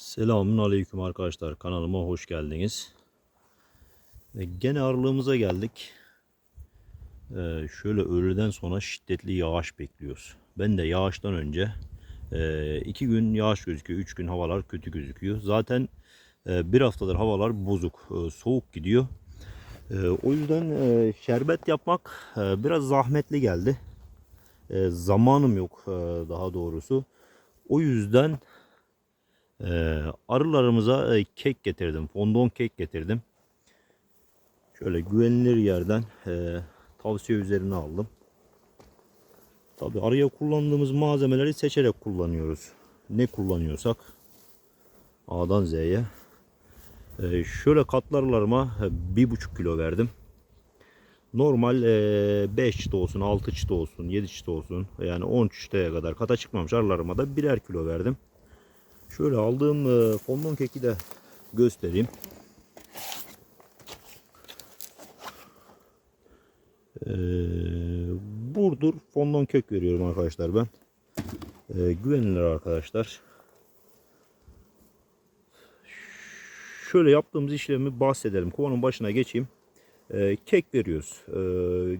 Selamun Aleyküm arkadaşlar kanalıma hoş geldiniz. E, Gene aralığımıza geldik. E, şöyle öğleden sonra şiddetli yağış bekliyoruz. Ben de yağıştan önce e, iki gün yağış gözüküyor, üç gün havalar kötü gözüküyor. Zaten e, bir haftadır havalar bozuk, e, soğuk gidiyor. E, o yüzden e, şerbet yapmak e, biraz zahmetli geldi. E, zamanım yok e, daha doğrusu. O yüzden ee, arılarımıza e, kek getirdim. Fondon kek getirdim. Şöyle güvenilir yerden e, tavsiye üzerine aldım. Tabi arıya kullandığımız malzemeleri seçerek kullanıyoruz. Ne kullanıyorsak A'dan Z'ye. E, şöyle katlarlarıma e, bir buçuk kilo verdim. Normal 5 çıta olsun, 6 çıta olsun, 7 çıta olsun yani 10 çıtaya kadar kata çıkmamış arılarıma da birer kilo verdim. Şöyle aldığım e, fondon keki de göstereyim. E, Burdur fondon kek veriyorum arkadaşlar ben. E, güvenilir arkadaşlar. Şöyle yaptığımız işlemi bahsedelim. Kovanın başına geçeyim. E, kek veriyoruz. E,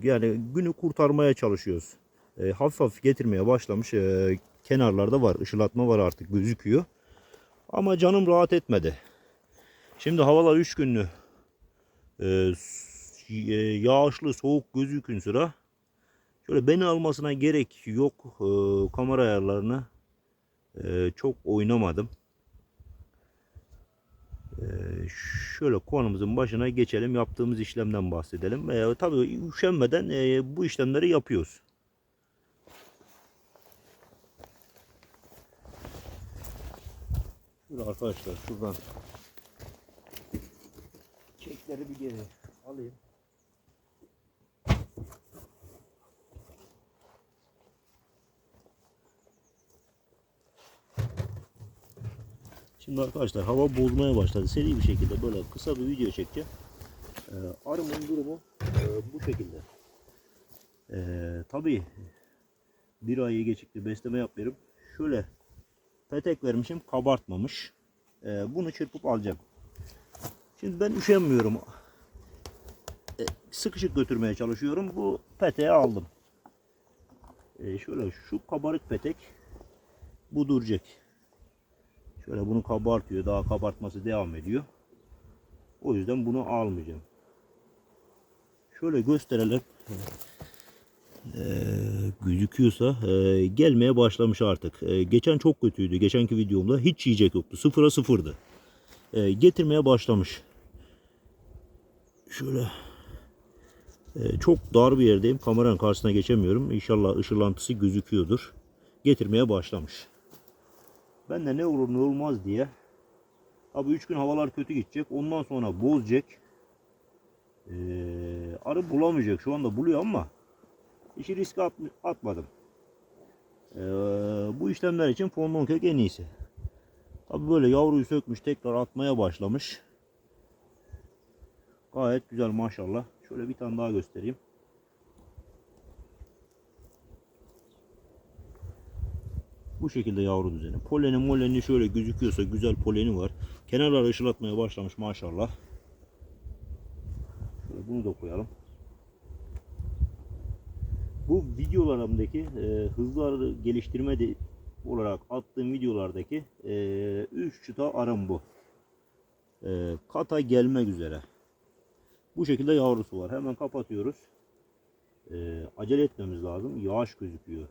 yani günü kurtarmaya çalışıyoruz. E, hafif hafif getirmeye başlamış. E, kenarlarda var. ışılatma var artık gözüküyor. Ama canım rahat etmedi. Şimdi havalar 3 günlü e, s- e, yağışlı soğuk gözükün sıra. Şöyle beni almasına gerek yok. E, kamera ayarlarını e, çok oynamadım. E, şöyle konumuzun başına geçelim. Yaptığımız işlemden bahsedelim. E, tabii üşenmeden e, bu işlemleri yapıyoruz. Şöyle arkadaşlar şuradan kekleri bir geri alayım. Şimdi arkadaşlar hava bozmaya başladı. Seri bir şekilde böyle kısa bir video çekeceğim. Ee, arımın durumu e, bu şekilde. Ee, tabii bir ayı geçikti besleme yapıyorum. Şöyle petek vermişim kabartmamış. Ee, bunu çırpıp alacağım. Şimdi ben üşenmiyorum. Ee, sıkışık götürmeye çalışıyorum. Bu peteği aldım. Ee, şöyle şu kabarık petek bu duracak. Şöyle bunu kabartıyor. Daha kabartması devam ediyor. O yüzden bunu almayacağım. Şöyle gösterelim. Ee, gözüküyorsa e, gelmeye başlamış artık. E, geçen çok kötüydü. Geçenki videomda hiç yiyecek yoktu. Sıfıra sıfırdı. E, getirmeye başlamış. Şöyle e, çok dar bir yerdeyim. Kameranın karşısına geçemiyorum. İnşallah ışırlantısı gözüküyordur. Getirmeye başlamış. Ben de ne olur ne olmaz diye Abi 3 gün havalar kötü gidecek. Ondan sonra bozacak. Ee, arı bulamayacak. Şu anda buluyor ama işi riske at- atmadım. Ee, bu işlemler için fondon kek en iyisi. Tabi böyle yavruyu sökmüş tekrar atmaya başlamış. Gayet güzel maşallah. Şöyle bir tane daha göstereyim. Bu şekilde yavru düzeni. Poleni moleni şöyle gözüküyorsa güzel poleni var. Kenarları ışılatmaya başlamış maşallah. Şöyle bunu da koyalım. Bu videolarımdaki e, hızlı arı geliştirme de, olarak attığım videolardaki 3 çıta arım bu. E, kata gelmek üzere. Bu şekilde yavrusu var. Hemen kapatıyoruz. E, acele etmemiz lazım. Yağış gözüküyor.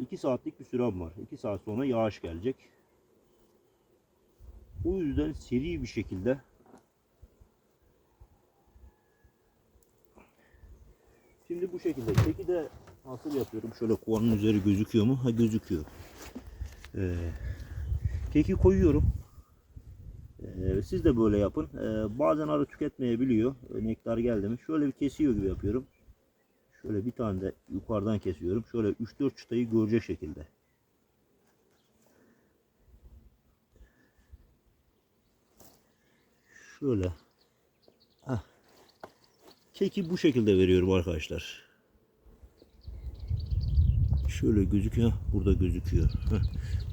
2 saatlik bir sürem var. 2 saat sonra yağış gelecek. O yüzden seri bir şekilde Şimdi bu şekilde keki de nasıl yapıyorum? Şöyle kovanın üzeri gözüküyor mu? Ha gözüküyor. Ee, keki koyuyorum. Ee, siz de böyle yapın. Ee, bazen arı tüketmeyebiliyor. Nektar geldi mi? Şöyle bir kesiyor gibi yapıyorum. Şöyle bir tane de yukarıdan kesiyorum. Şöyle 3-4 çıtayı görecek şekilde. Şöyle. Keki bu şekilde veriyorum arkadaşlar. Şöyle gözüküyor. Burada gözüküyor.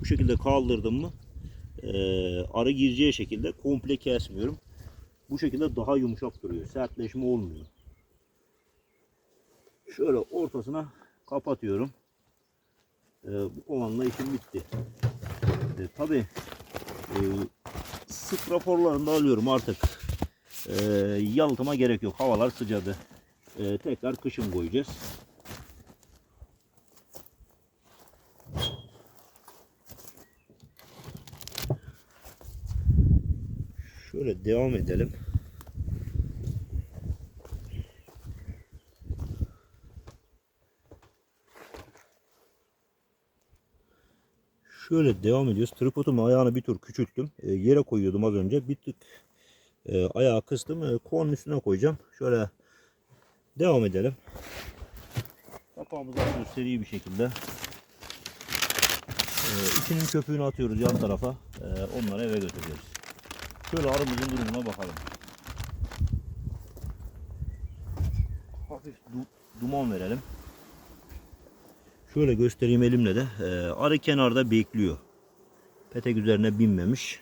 Bu şekilde kaldırdım mı eee, arı gireceği şekilde komple kesmiyorum. Bu şekilde daha yumuşak duruyor. Sertleşme olmuyor. Şöyle ortasına kapatıyorum. Eee, bu kovanla işim bitti. E, tabii e, sık raporlarını da alıyorum artık. E, yalıtıma gerek yok. Havalar sıcadı. E, tekrar kışın koyacağız. Şöyle devam edelim. Şöyle devam ediyoruz. Tripodumun ayağını bir tur küçülttüm. E, yere koyuyordum az önce. Bir tık e, ayağı kıstım. E, kovanın üstüne koyacağım. Şöyle devam edelim. Kapağımızı açıyoruz seri bir şekilde. E, içinin köpüğünü atıyoruz yan tarafa. E, onları eve götürüyoruz. Şöyle arımızın durumuna bakalım. Hafif du- duman verelim. Şöyle göstereyim elimle de. Ee, arı kenarda bekliyor. Petek üzerine binmemiş.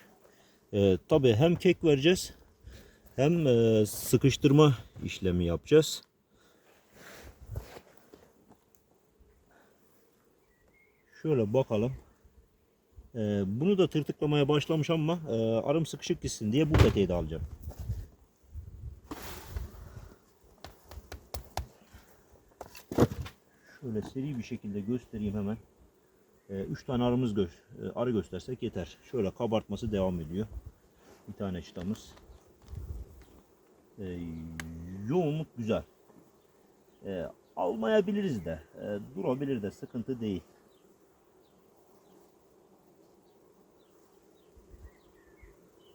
Ee, Tabi hem kek vereceğiz hem e, sıkıştırma işlemi yapacağız. Şöyle bakalım. Ee, bunu da tırtıklamaya başlamış ama e, arım sıkışık gitsin diye bu peteği de alacağım. Şöyle seri bir şekilde göstereyim hemen. 3 tane arımız gö e, arı göstersek yeter. Şöyle kabartması devam ediyor. Bir tane çıtamız. E, yoğunluk güzel. E, almayabiliriz de. E, durabilir de sıkıntı değil.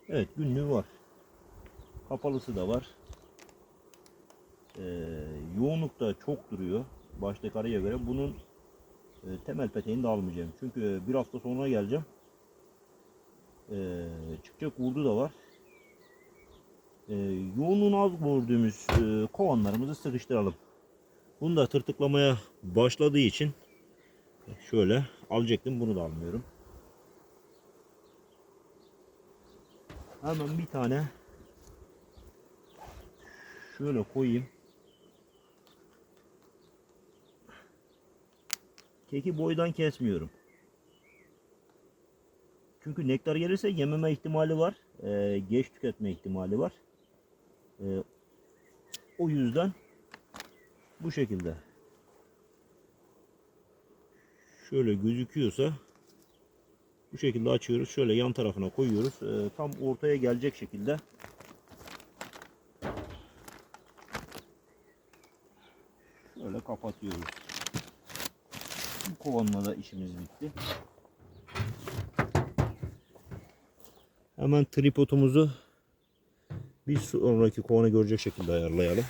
Evet günlüğü var. Kapalısı da var. E, yoğunluk da çok duruyor baştaki araya göre bunun e, temel peteğini de almayacağım. Çünkü bir hafta sonra geleceğim. E, çıkacak vurdu da var. E, yoğunluğunu az gördüğümüz e, kovanlarımızı sıkıştıralım. Bunu da tırtıklamaya başladığı için şöyle alacaktım. Bunu da almıyorum. Hemen bir tane şöyle koyayım. Keki boydan kesmiyorum. Çünkü nektar gelirse yememe ihtimali var. Ee, geç tüketme ihtimali var. Ee, o yüzden bu şekilde. Şöyle gözüküyorsa bu şekilde açıyoruz. Şöyle yan tarafına koyuyoruz. Ee, tam ortaya gelecek şekilde şöyle kapatıyoruz. Bu kovanla da işimiz bitti. Hemen tripodumuzu bir sonraki kovanı görecek şekilde ayarlayalım.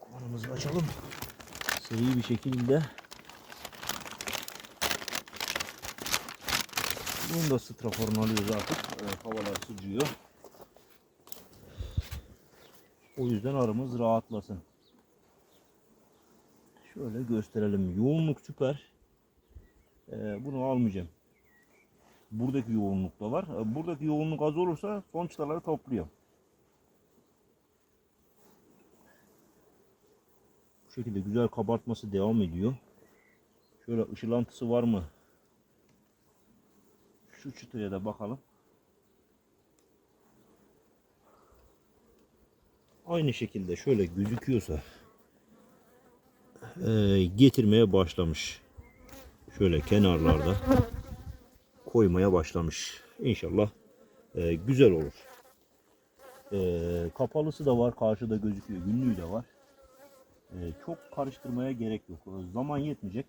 Kovanımızı açalım. Seri bir şekilde. Bunun da straforunu alıyoruz artık. Ee, havalar sıcıyor. O yüzden arımız rahatlasın. Şöyle gösterelim. Yoğunluk süper. Ee, bunu almayacağım. Buradaki yoğunluk da var. Ee, Buradaki yoğunluk az olursa son çıtaları topluyor. Bu şekilde güzel kabartması devam ediyor. Şöyle ışılantısı var mı? Şu çıtaya da bakalım. Aynı şekilde şöyle gözüküyorsa e, getirmeye başlamış. Şöyle kenarlarda koymaya başlamış. İnşallah e, güzel olur. E, kapalısı da var. Karşıda gözüküyor. Günlüğü de var. E, çok karıştırmaya gerek yok. Zaman yetmeyecek.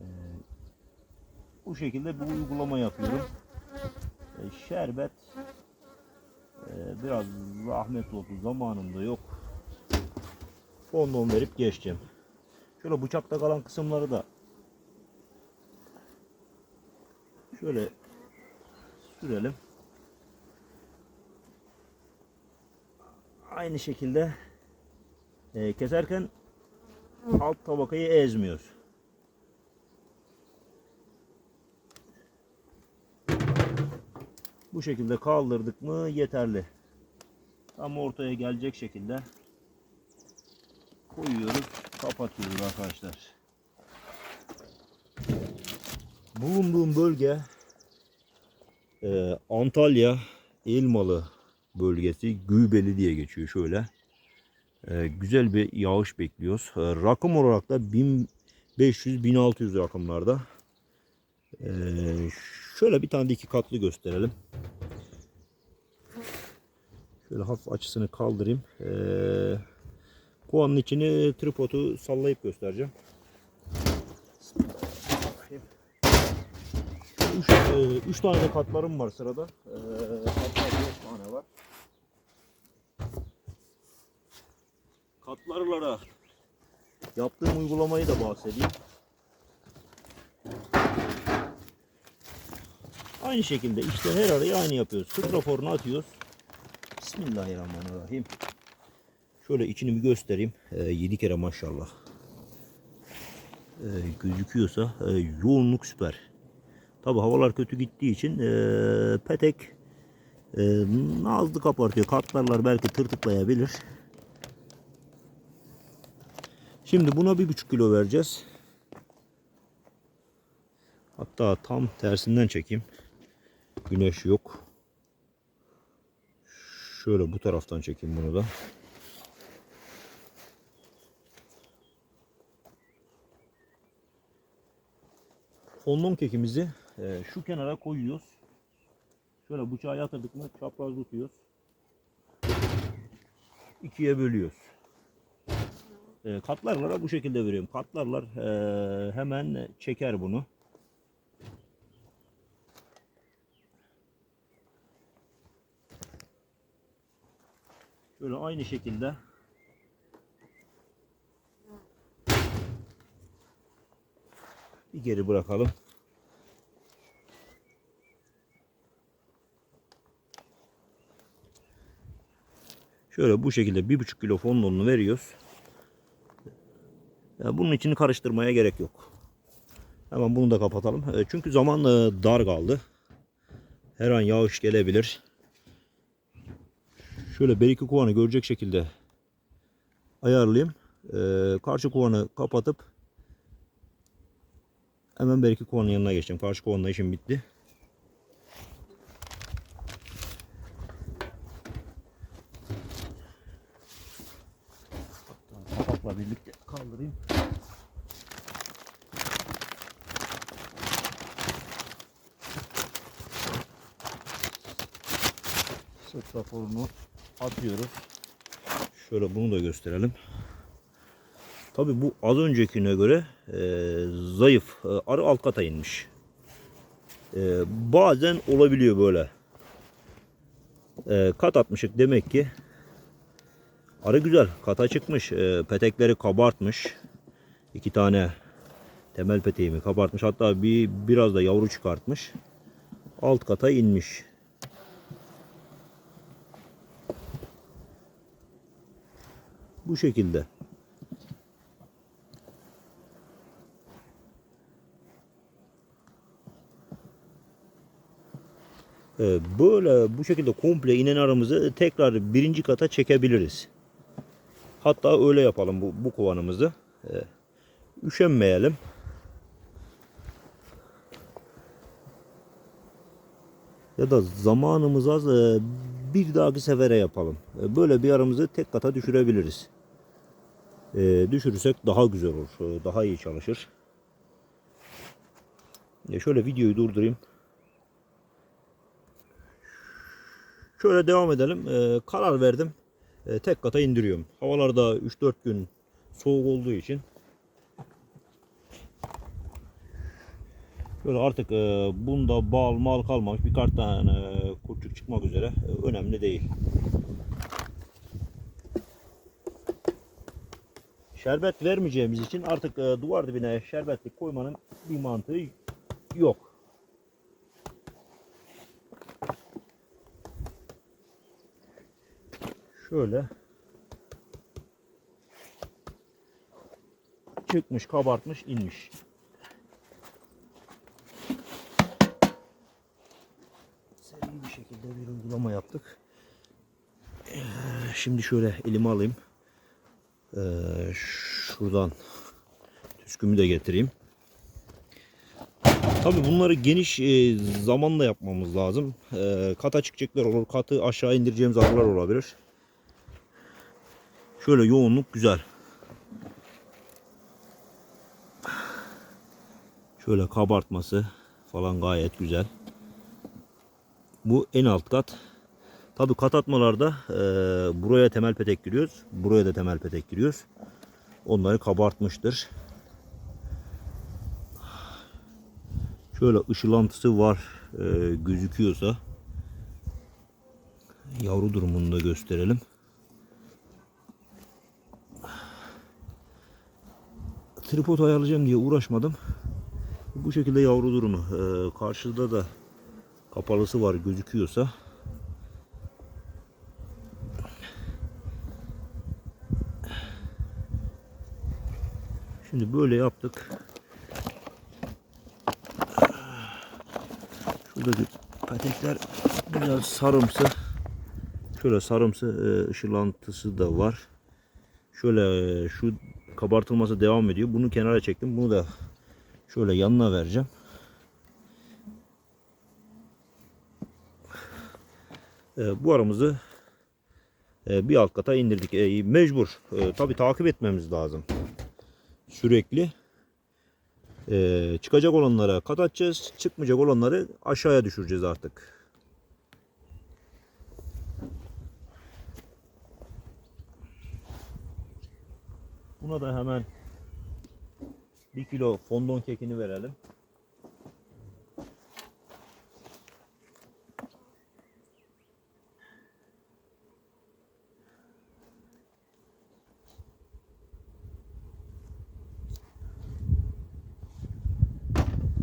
E, bu şekilde bir uygulama yapıyorum. E, şerbet e, biraz zahmet oldu. Zamanım da yok. Fondon verip geçeceğim. Şöyle bıçakta kalan kısımları da şöyle sürelim. Aynı şekilde e, keserken alt tabakayı ezmiyoruz. Bu şekilde kaldırdık mı yeterli. Tam ortaya gelecek şekilde koyuyoruz, kapatıyoruz arkadaşlar. Bulunduğum bölge e, Antalya Elmalı bölgesi Gübeli diye geçiyor şöyle. E, güzel bir yağış bekliyoruz. E, rakım olarak da 1500-1600 rakımlarda. E, şöyle bir tane iki katlı gösterelim. Şöyle hafif açısını kaldırayım. E, kovanın içini tripodu sallayıp göstereceğim. Üç, e, üç tane de katlarım var sırada. E, hatta dört tane var. Katlarlara yaptığım uygulamayı da bahsedeyim. Aynı şekilde işte her arayı aynı yapıyoruz. Straforunu atıyoruz. Bismillahirrahmanirrahim. Şöyle içini bir göstereyim. 7 kere maşallah. E, gözüküyorsa e, yoğunluk süper. Tabi havalar kötü gittiği için e, petek e, nazlı kapartıyor. Katlarlar belki tırtıklayabilir. Şimdi buna bir buçuk kilo vereceğiz. Hatta tam tersinden çekeyim. Güneş yok. Şöyle bu taraftan çekeyim bunu da. Fondon kekimizi e, şu kenara koyuyoruz. Şöyle bıçağı yatırdık mı çapraz tutuyoruz. İkiye bölüyoruz. E, katlarlara bu şekilde veriyorum. Katlarlar e, hemen çeker bunu. Şöyle aynı şekilde bir geri bırakalım. Şöyle bu şekilde bir buçuk kilo fondonunu veriyoruz. Ya bunun içini karıştırmaya gerek yok. Hemen bunu da kapatalım. E, Çünkü zaman e, dar kaldı. Her an yağış gelebilir. Şöyle bir iki kovanı görecek şekilde ayarlayayım. E, karşı kovanı kapatıp hemen bir iki kovanın yanına geçeceğim. Karşı kovanla işim bitti. Kapakla birlikte kaldırayım. Sırt atıyoruz. Şöyle bunu da gösterelim. Tabi bu az öncekine göre e, zayıf. E, arı alt kata inmiş. E, bazen olabiliyor böyle. E, kat atmışık demek ki Arı güzel. Kata çıkmış. E, petekleri kabartmış. İki tane temel peteğimi kabartmış. Hatta bir biraz da yavru çıkartmış. Alt kata inmiş. Bu şekilde. E, Böyle bu şekilde komple inen aramızı tekrar birinci kata çekebiliriz. Hatta öyle yapalım bu, bu kovanımızı. Ee, üşenmeyelim. Ya da zamanımız az e, bir dahaki sefere yapalım. E, Böyle bir aramızı tek kata düşürebiliriz. E, düşürürsek daha güzel olur. e, Daha iyi çalışır. E, Şöyle videoyu durdurayım. Şöyle devam edelim. E, Karar verdim. E, tek kata indiriyorum. Havalarda 3-4 gün soğuk olduğu için Böyle artık e, bunda bal mal kalmamış birkaç tane e, kurtçuk çıkmak üzere E, önemli değil. Şerbet vermeyeceğimiz için artık e, duvar dibine şerbetlik koymanın bir mantığı yok. Şöyle çıkmış, kabartmış, inmiş. Seri bir şekilde bir uygulama yaptık. Ee, Şimdi şöyle elime alayım. Ee, şuradan tüskümü de getireyim. Tabii bunları geniş e, zamanla yapmamız lazım. E, kata çıkacaklar olur, katı aşağı indireceğimiz arılar olabilir. Şöyle yoğunluk güzel. Şöyle kabartması falan gayet güzel. Bu en alt kat. Tabii kat atmalarda e, buraya temel petek giriyoruz. Buraya da temel petek giriyoruz. Onları kabartmıştır. Şöyle ışılantısı var e, gözüküyorsa yavru durumunu da gösterelim. Tripod ayarlayacağım diye uğraşmadım. Bu şekilde yavru durumu. E, karşıda da kapalısı var gözüküyorsa. Şimdi böyle yaptık. Şuradaki patekler biraz sarımsı. Şöyle sarımsı e, ışılantısı da var. Şöyle e, şu kabartılması devam ediyor. Bunu kenara çektim. Bunu da şöyle yanına vereceğim. E, bu aramızı e, bir alt kata indirdik. E, mecbur. E, tabii takip etmemiz lazım. Sürekli. Ee, çıkacak olanlara kat atacağız. Çıkmayacak olanları aşağıya düşüreceğiz artık. Buna da hemen 1 kilo fondon kekini verelim.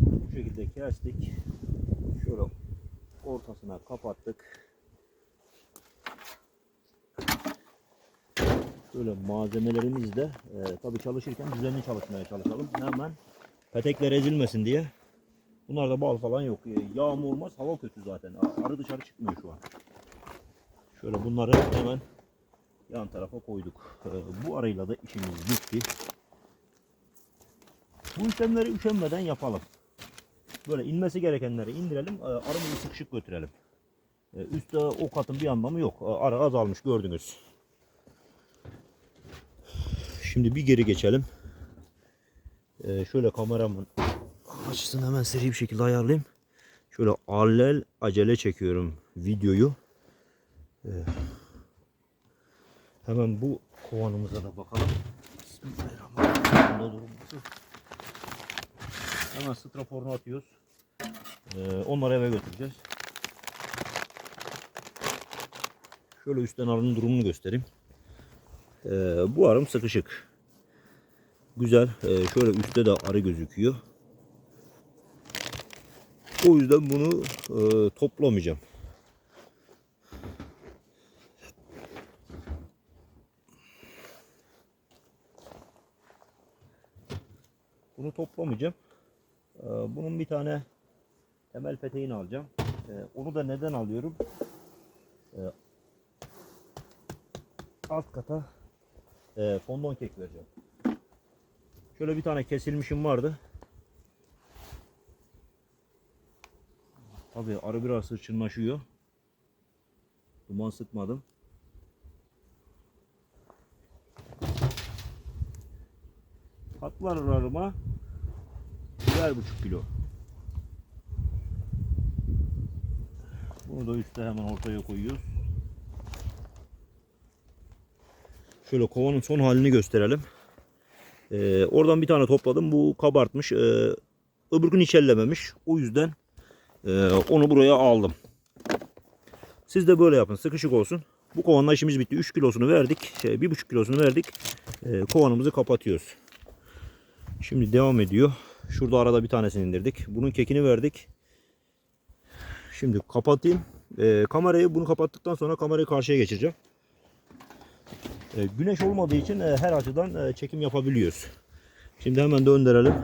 Bu şekilde kestik. Şöyle ortasına kapattık. Şöyle malzemelerimiz de e, tabii çalışırken düzenli çalışmaya çalışalım. Hemen petekler ezilmesin diye. Bunlarda bal falan yok. E, yağmur olmaz. Hava kötü zaten. Arı dışarı çıkmıyor şu an. Şöyle bunları hemen yan tarafa koyduk. E, bu arayla da işimiz bitti. Bu işlemleri üşenmeden yapalım. Böyle inmesi gerekenleri indirelim. e, Arımızı sıkışık götürelim. E, Üstte o katın bir anlamı yok. E, Arı azalmış gördünüz. Şimdi bir geri geçelim. E, Şöyle kameramın açısını hemen seri bir şekilde ayarlayayım. Şöyle allel acele çekiyorum videoyu. E, Hemen bu kovanımıza da bakalım. Bismillahirrahmanirrahim. Hemen straforunu atıyoruz. Ee, onları eve götüreceğiz. Şöyle üstten arının durumunu göstereyim. Ee, bu arım sıkışık. Güzel. Ee, şöyle üstte de arı gözüküyor. O yüzden bunu e, toplamayacağım. Bunu toplamayacağım. Ee, Bunun bir tane temel peteğini alacağım. Ee, Onu da neden alıyorum? Ee, Alt kata e, fondon kek vereceğim. Şöyle bir tane kesilmişim vardı. Tabii arı biraz hırçınlaşıyor. Duman sıkmadım. Patlar arıma birer buçuk kilo. Bunu da üstte hemen ortaya koyuyoruz. Şöyle kovanın son halini gösterelim. Ee, oradan bir tane topladım. Bu kabartmış. Ee, öbür gün hiç ellememiş. O yüzden e, onu buraya aldım. Siz de böyle yapın. Sıkışık olsun. Bu kovanla işimiz bitti. 3 kilosunu verdik. Şey, 1,5 kilosunu verdik. Ee, kovanımızı kapatıyoruz. Şimdi devam ediyor. Şurada arada bir tanesini indirdik. Bunun kekini verdik. Şimdi kapatayım. Ee, kamerayı bunu kapattıktan sonra kamerayı karşıya geçireceğim. Ee, güneş olmadığı için e, her açıdan e, çekim yapabiliyoruz. Şimdi hemen döndürelim.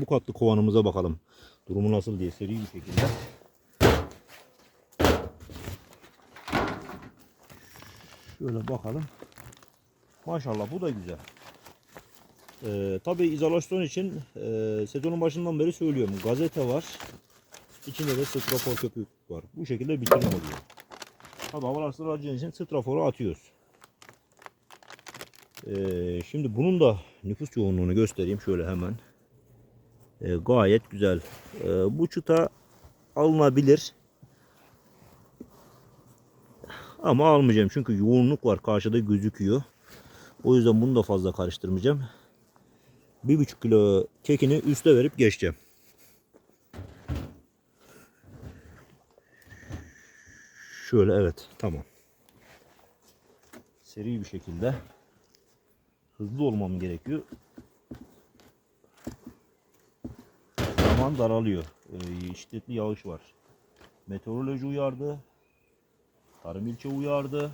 Bu katlı kovanımıza bakalım. Durumu nasıl diye seri bir şekilde. Şöyle bakalım. Maşallah bu da güzel. Ee, tabii izolasyon için e, sezonun başından beri söylüyorum. Gazete var. İçinde de strafor köpük var. Bu şekilde bitirim oluyor. Tabii havalar sıracağı için straforu atıyoruz. Ee, şimdi bunun da nüfus yoğunluğunu göstereyim şöyle hemen. Ee, gayet güzel. Ee, bu çıta alınabilir. Ama almayacağım çünkü yoğunluk var karşıda gözüküyor. O yüzden bunu da fazla karıştırmayacağım. 1,5 kilo kekini üste verip geçeceğim. Şöyle evet tamam. Seri bir şekilde hızlı olmam gerekiyor. Zaman daralıyor. Ee, şiddetli yağış var. Meteoroloji uyardı. Tarım ilçe uyardı.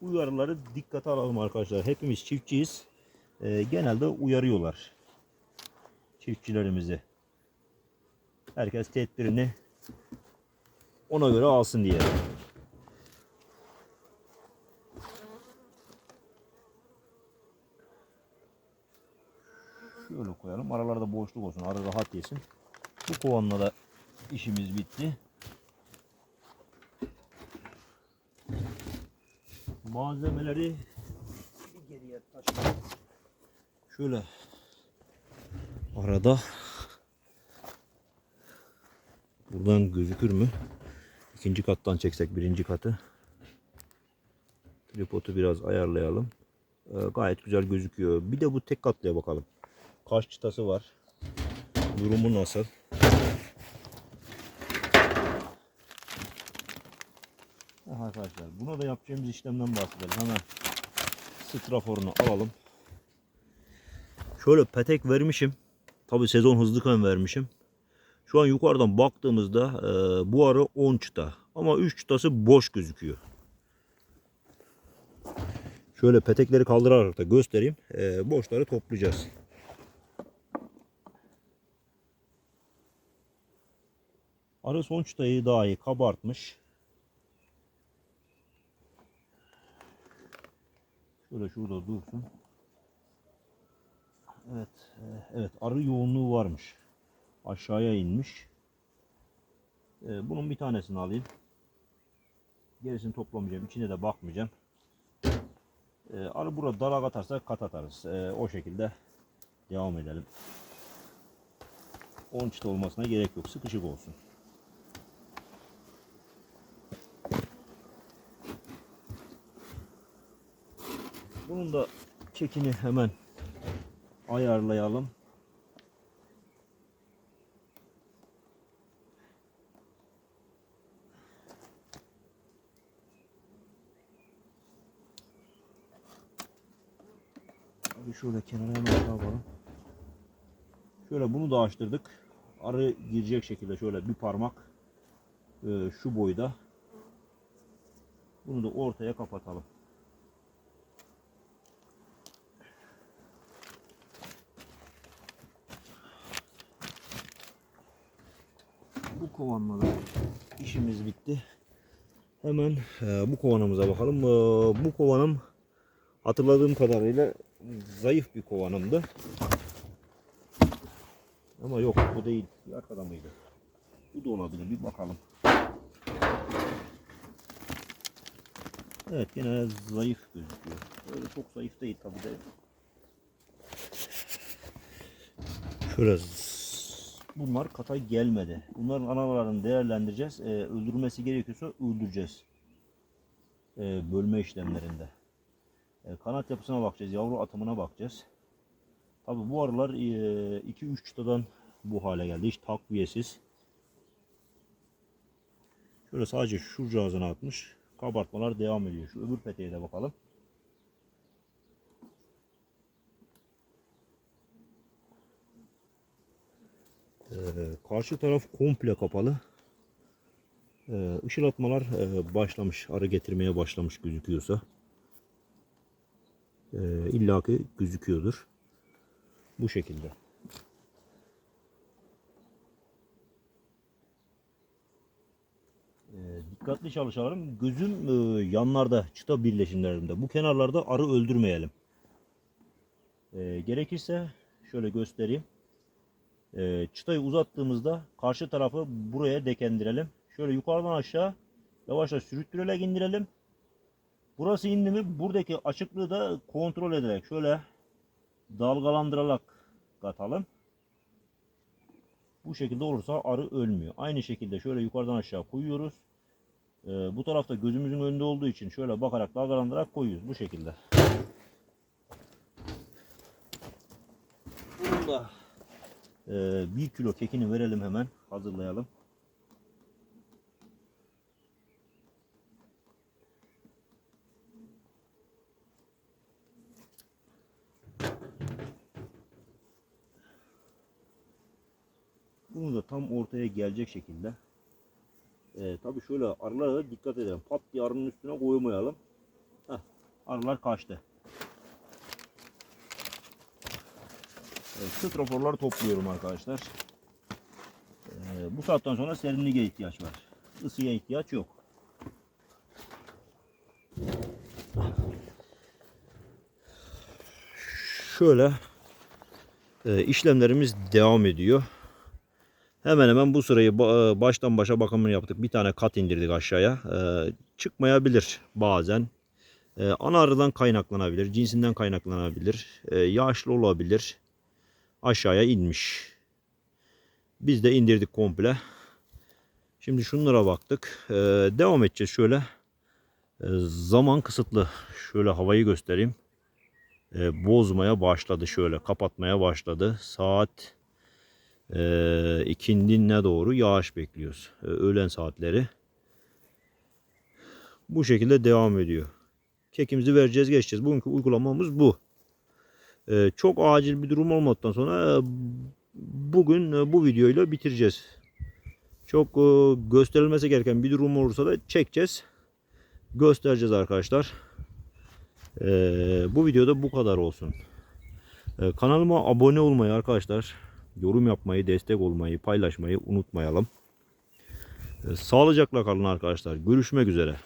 Uyarıları dikkate alalım arkadaşlar. Hepimiz çiftçiyiz. Ee, genelde uyarıyorlar. Çiftçilerimizi. Herkes tedbirini ona göre alsın diye. Şöyle koyalım. Aralarda boşluk olsun. Arı rahat yesin. Bu kovanla da işimiz bitti. Malzemeleri geriye taşıyalım. Şöyle arada buradan gözükür mü? İkinci kattan çeksek birinci katı. Tripodu biraz ayarlayalım. Ee, gayet güzel gözüküyor. Bir de bu tek katlıya bakalım. Kaç çıtası var? Durumu nasıl? Arkadaşlar buna da yapacağımız işlemden bahsedelim. Hemen straforunu alalım. Şöyle petek vermişim. Tabi sezon hızlıken vermişim. Şu an yukarıdan baktığımızda e, bu arı 10 çıta. Ama 3 çıtası boş gözüküyor. Şöyle petekleri kaldırarak da göstereyim. E, boşları toplayacağız. Arı son çıtayı daha iyi kabartmış. Şöyle şurada dursun. Evet, e, evet arı yoğunluğu varmış. Aşağıya inmiş. E, Bunun bir tanesini alayım. Gerisini toplamayacağım. İçine de bakmayacağım. E, Arı burada dalak atarsa kat atarız. O şekilde devam edelim. 10 çıta olmasına gerek yok. Sıkışık olsun. Bunun da çekini hemen ayarlayalım. Abi şöyle kenara hemen şey yapalım. Şöyle bunu da açtırdık. Arı girecek şekilde şöyle bir parmak e, şu boyda. Bunu da ortaya kapatalım. Kovanla işimiz bitti. Hemen e, bu kovanımıza bakalım. E, bu kovanım hatırladığım kadarıyla zayıf bir kovanımdı. Ama yok bu değil. Arkada mıydı? Bu da olabilir. Bir bakalım. Evet yine zayıf gözüküyor. Öyle çok zayıf değil tabi de. Şöyle bunlar katay gelmedi. Bunların analarını değerlendireceğiz. Ee, öldürmesi gerekiyorsa öldüreceğiz. Ee, bölme işlemlerinde. Ee, kanat yapısına bakacağız. Yavru atımına bakacağız. Tabi bu arılar 2-3 çıtadan bu hale geldi. Hiç takviyesiz. Şöyle sadece şu cihazına atmış. Kabartmalar devam ediyor. Şu öbür peteğe de bakalım. Ee, karşı taraf komple kapalı. Ee, ışılatmalar e, başlamış. Arı getirmeye başlamış gözüküyorsa. e, illaki gözüküyordur. Bu şekilde. E, dikkatli çalışalım. Gözüm e, yanlarda, çıta birleşimlerinde. Bu kenarlarda arı öldürmeyelim. E, gerekirse şöyle göstereyim. E, çıtayı uzattığımızda karşı tarafı buraya dekendirelim. Şöyle yukarıdan aşağı yavaşça sürüttürerek indirelim. Burası indi mi buradaki açıklığı da kontrol ederek şöyle dalgalandırarak katalım. Bu şekilde olursa arı ölmüyor. Aynı şekilde şöyle yukarıdan aşağı koyuyoruz. Ee, bu tarafta gözümüzün önünde olduğu için şöyle bakarak dalgalandırarak koyuyoruz bu şekilde. Bunun da e, 1 kilo kekini verelim hemen hazırlayalım. Bunu da tam ortaya gelecek şekilde. Ee, tabii şöyle arılara dikkat edelim. Pat diye arının üstüne koymayalım. Heh, arılar kaçtı. Straforları topluyorum arkadaşlar. Ee, bu saatten sonra serinliğe ihtiyaç var. Isıya ihtiyaç yok. Şöyle e, işlemlerimiz devam ediyor. Hemen hemen bu sırayı e, baştan başa bakımını yaptık. Bir tane kat indirdik aşağıya. Ee, çıkmayabilir bazen. Ana arıdan kaynaklanabilir, cinsinden kaynaklanabilir, yaşlı olabilir. Aşağıya inmiş. Biz de indirdik komple. Şimdi şunlara baktık. Ee, devam edeceğiz şöyle. Ee, zaman kısıtlı. Şöyle havayı göstereyim. Ee, bozmaya başladı şöyle. Kapatmaya başladı. Saat e, ikindinle doğru yağış bekliyoruz. Ee, öğlen saatleri. Bu şekilde devam ediyor. Kekimizi vereceğiz geçeceğiz. Bugünkü uygulamamız bu. Ee, çok acil bir durum olmadıktan sonra e, bugün e, bu videoyla bitireceğiz. Çok e, gösterilmesi gereken bir durum olursa da çekeceğiz. Göstereceğiz arkadaşlar. Ee, bu videoda bu kadar olsun. Ee, kanalıma abone olmayı arkadaşlar, yorum yapmayı, destek olmayı, paylaşmayı unutmayalım. Sağlıcakla kalın arkadaşlar. Görüşmek üzere.